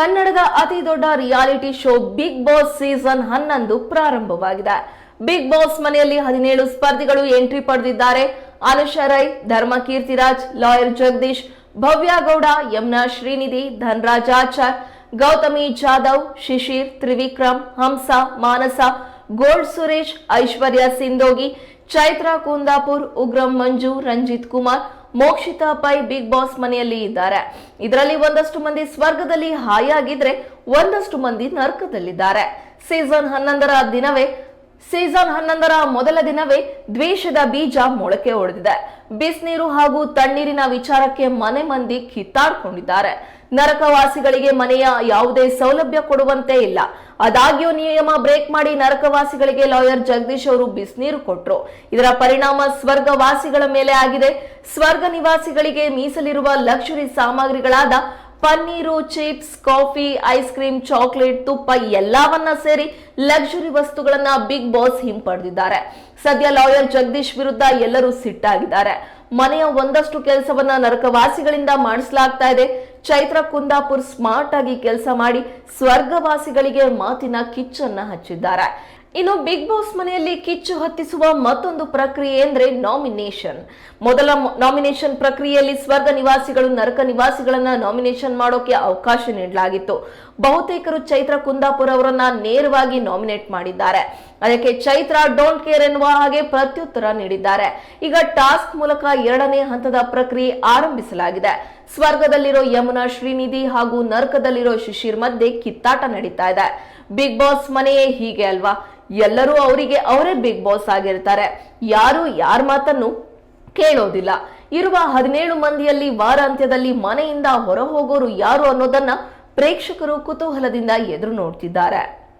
ಕನ್ನಡದ ಅತಿ ದೊಡ್ಡ reality show Bigg Boss season ಹನ್ನೊಂದು ಪ್ರಾರಂಭವಾಗಿದೆ. ಬಿಗ್ ಬಾಸ್ ಮನೆಯಲ್ಲಿ ಹದಿನೇಳು ಸ್ಪರ್ಧಿಗಳು ಎಂಟ್ರಿ ಪಡೆದಿದ್ದಾರೆ. Anusha Rai Dharma Keerthiraj lawyer Jagadish, Bhavya Gowda, Yamuna Srinidhi, Dhanraj Achar, Gouthami Jadhav, Shishir, Trivikram, Hamsa, Manasa gold Suresh, Aishwarya Sindhogi, Chaithra Kundapur, Ugram Manju, Ranjith Kumar Mokshitha Pai Bigg Boss ಮನೆಯಲ್ಲಿ ಇದ್ದಾರೆ. ಇದರಲ್ಲಿ ಒಂದಷ್ಟು ಮಂದಿ ಸ್ವರ್ಗದಲ್ಲಿ ಹಾಯಾಗಿದ್ರೆ ಒಂದಷ್ಟು ಮಂದಿ ನರ್ಕದಲ್ಲಿದ್ದಾರೆ. Season ಹನ್ನೊಂದರ ದಿನವೇ, ಸೀಸನ್ ಹನ್ನೊಂದರ ಮೊದಲ ದಿನವೇ ದ್ವೇಷದ ಬೀಜ ಮೊಳಕೆ ಹೊಡೆದಿದೆ ಬಿಸಿನೀರು ಹಾಗೂ ತಣ್ಣೀರಿನ ವಿಚಾರಕ್ಕೆ ಮನೆ ಮಂದಿ ಕಿತ್ತಾಡ್ಕೊಂಡಿದ್ದಾರೆ. ನರಕವಾಸಿಗಳಿಗೆ ಮನೆಯ ಯಾವುದೇ ಸೌಲಭ್ಯ ಕೊಡುವಂತೆ ಇಲ್ಲ. ಆದಾಗ್ಯೂ ನಿಯಮ ಬ್ರೇಕ್ ಮಾಡಿ ನರಕವಾಸಿಗಳಿಗೆ ಲಾಯರ್ ಜಗದೀಶ್ ಅವರು ಬಿಸಿನೀರು ಕೊಟ್ರು. ಇದರ ಪರಿಣಾಮ ಸ್ವರ್ಗವಾಸಿಗಳ ಮೇಲೆ ಆಗಿದೆ. ಸ್ವರ್ಗ ನಿವಾಸಿಗಳಿಗೆ ಮೀಸಲಿರುವ ಲಕ್ಷರಿ ಸಾಮಗ್ರಿಗಳಾದ paneer, chips, coffee, ice cream, chocolate, ತುಪ್ಪ ಎಲ್ಲವನ್ನ ಸೇರಿ ಲಕ್ಸುರಿ ವಸ್ತುಗಳನ್ನ ಬಿಗ್ ಬಾಸ್ ಹಿಂಪಡೆದಿದ್ದಾರೆ. ಸದ್ಯ ಲಾಯರ್ ಜಗದೀಶ್ ವಿರುದ್ಧ ಎಲ್ಲರೂ ಸಿಟ್ಟಾಗಿದ್ದಾರೆ. ಮನೆಯ ಒಂದಷ್ಟು ಕೆಲಸವನ್ನ ನರಕವಾಸಿಗಳಿಂದ ಮಾಡಿಸಲಾಗ್ತಾ ಇದೆ. ಚೈತ್ರ ಕುಂದಾಪುರ್ ಸ್ಮಾರ್ಟ್ ಆಗಿ ಕೆಲಸ ಮಾಡಿ ಸ್ವರ್ಗವಾಸಿಗಳಿಗೆ ಮಾತಿನ ಕಿಚ್ಚನ್ನ ಹಚ್ಚಿದ್ದಾರೆ. ಇನ್ನು ಬಿಗ್ ಬಾಸ್ ಮನೆಯಲ್ಲಿ ಕಿಚ್ಚು ಹತ್ತಿಸುವ ಮತ್ತೊಂದು ಪ್ರಕ್ರಿಯೆ ಅಂದ್ರೆ ನಾಮಿನೇಷನ್ ಮೊದಲ ನಾಮಿನೇಷನ್ ಪ್ರಕ್ರಿಯೆಯಲ್ಲಿ ಸ್ವರ್ಗ ನಿವಾಸಿಗಳು, ನರಕ ನಿವಾಸಿಗಳನ್ನ ನಾಮಿನೇಷನ್ ಮಾಡೋಕೆ ಅವಕಾಶ ನೀಡಲಾಗಿತ್ತು. ಬಹುತೇಕರು ಚೈತ್ರ ಕುಂದಾಪುರ ಅವರನ್ನ ನೇರವಾಗಿ ನಾಮಿನೇಟ್ ಮಾಡಿದ್ದಾರೆ. ಅದಕ್ಕೆ ಚೈತ್ರ ಡೋಂಟ್ ಕೇರ್ ಎನ್ನುವ ಹಾಗೆ ಪ್ರತ್ಯುತ್ತರ ನೀಡಿದ್ದಾರೆ. ಈಗ ಟಾಸ್ಕ್ ಮೂಲಕ ಎರಡನೇ ಹಂತದ ಪ್ರಕ್ರಿಯೆ ಆರಂಭಿಸಲಾಗಿದೆ. ಸ್ವರ್ಗದಲ್ಲಿರೋ ಯಮುನಾ, ಶ್ರೀನಿಧಿ ಹಾಗೂ ನರಕದಲ್ಲಿರೋ ಶಿಶಿರ್ ಮಧ್ಯೆ ಕಿತ್ತಾಟ ನಡೀತಾ ಇದೆ. ಬಿಗ್ ಬಾಸ್ ಮನೆಯೇ ಹೀಗೆ ಅಲ್ವಾ? ಎಲ್ಲರೂ ಅವರಿಗೆ ಅವರೇ ಬಿಗ್ ಬಾಸ್ ಆಗಿರ್ತಾರೆ. ಯಾರು ಯಾರ ಮಾತನ್ನು ಕೇಳೋದಿಲ್ಲ. ಇರುವ ಹದಿನೇಳು ಮಂದಿಯಲ್ಲಿ ವಾರಾಂತ್ಯದಲ್ಲಿ ಮನೆಯಿಂದ ಹೊರ ಹೋಗೋರು ಯಾರು ಅನ್ನೋದನ್ನ ಪ್ರೇಕ್ಷಕರು ಕುತೂಹಲದಿಂದ ಎದುರು ನೋಡ್ತಿದ್ದಾರೆ.